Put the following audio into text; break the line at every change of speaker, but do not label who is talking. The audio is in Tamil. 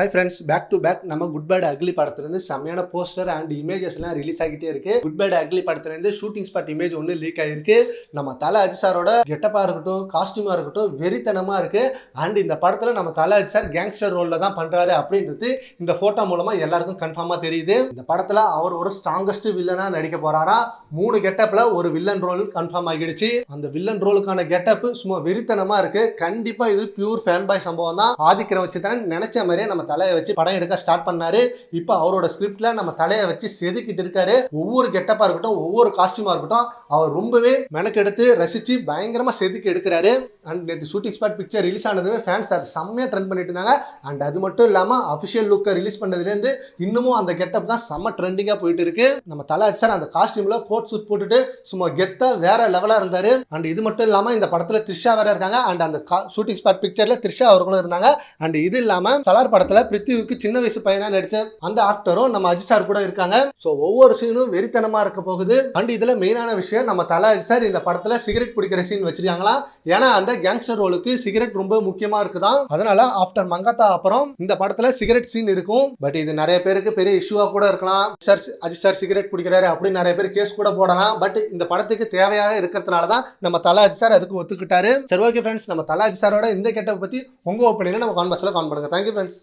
Hi friends back to back நம்ம குட் பேட் அக்லி படத்துலேருந்து செம்மையான போஸ்டர் அண்ட் இமேஜஸ் எல்லாம் ரிலீஸ் ஆகிட்டே இருக்கு. குட் பேட் அக்லி படத்துலேருந்து ஷூட்டிங் ஸ்பாட் இமேஜ் ஒன்று லீக் ஆகிருக்கு நம்ம தலை அஜி சாரோட கெட்டப்பாக இருக்கட்டும் காஸ்டியூமாக இருக்கட்டும் வெறித்தனமாக இருக்கு. அண்ட் இந்த படத்தில் நம்ம தலை அஜி சார் கேங்ஸ்டர் ரோலில் தான் பண்ணுறாரு அப்படின்றது இந்த ஃபோட்டோ மூலமாக எல்லாருக்கும் கன்ஃபார்மாக தெரியுது. இந்த படத்தில் அவர் ஒரு ஸ்ட்ராங்கஸ்ட் வில்லனாக நடிக்க போறாரா? மூணு கெட்டப்பில் ஒரு வில்லன் ரோல் கன்ஃபார்ம் ஆகிடுச்சு. அந்த வில்லன் ரோலுக்கான கெட்டப் சும்மா வெறித்தனமாக இருக்கு. கண்டிப்பாக இது பியூர் ஃபேன் பாய் சம்பவம் தான். ஆதிக்கிற வச்சு தான் நினைச்ச மாதிரியே நம்ம தலையை வச்சு படம் எடுக்க ஸ்டார்ட் பண்ணாரு. இப்போ அவரோட ஸ்கிரிப்ட்ல நம்ம தலையை வச்சு செதுக்கிட்டு இருக்காரு. ஒவ்வொரு கெட்டப்பா இருக்கட்டும் ஒவ்வொரு காஸ்டியூமா இருக்கட்டும் அவர் ரொம்பவே மெனக்கெடுத்து ரசிச்சு பயங்கரமா செதுக்கி எடுக்கிறாரு. அண்ட் நேற்று ஷூட்டிங் ஸ்பாட் பிக்சர் ரிலீஸ் ஆனதுமே ஃபேன்ஸ் அது செம்மையாக ட்ரெண்ட் பண்ணிட்டு இருந்தாங்க. அண்ட் அது மட்டும் இல்லாமல் அஃபிஷியல் லுக்கை ரிலீஸ் பண்ணதுலேருந்து இன்னமும் அந்த கெட்டப் தான் செம்ம ட்ரெண்டிங்காக போயிட்டு இருக்கு. நம்ம தலா சார் அந்த காஸ்டியூமில் கோட் சூட் போட்டுட்டு சும்மா கெத்தா வேற லெவலாக இருந்தார். அண்ட் இது மட்டும் இல்லாமல் இந்த படத்தில் த்ரிஷா வேற இருக்காங்க. அண்ட் அந்த ஷூட்டிங் ஸ்பாட் பிக்சர்ல த்ரிஷா அவர்களும் இருந்தாங்க. அண்ட் இது இல்லாமல் சலார் படத்தில் பிருத்திவிக்கு சின்ன வயசு பையனாக நடிச்ச அந்த ஆக்டரும் நம்ம அஜித் சார் கூட இருக்காங்க. ஸோ ஒவ்வொரு சீனும் வெறித்தனமாக இருக்க போகுது. அண்ட் இதில் மெயினான விஷயம் நம்ம தலா சார் இந்த படத்தில் சிகரெட் பிடிக்கிற சீன் வச்சிருக்காங்களா ஏன்னா அந்த அந்த கேங்ஸ்டர் ரோலுக்கு சிகரெட் ரொம்ப முக்கியமா இருக்குதான். அதனால ஆஃப்டர் மங்காத்தா அப்புறம் இந்த படத்துல சிகரெட் சீன் இருக்கும். பட் இது நிறைய பேருக்கு பெரிய இஷ்யூவா கூட இருக்கலாம். சார் அஜித் சார் சிகரெட் பிடிக்கிறாரு அப்படின்னு நிறைய பேர் கேஸ் கூட போடலாம். பட் இந்த படத்துக்கு தேவையாக இருக்கிறதுனால தான் நம்ம தலா அஜித் சார் அதுக்கு ஒத்துக்கிட்டாரு. சரி ஓகே ஃப்ரெண்ட்ஸ் நம்ம தலா அஜித் சாரோட இந்த கெட்டப் பத்தி உங்க ஒப்பீனியன் நம்ம கான்வர்ஸ்ல கான் பண்ணுங்க. Thank you friends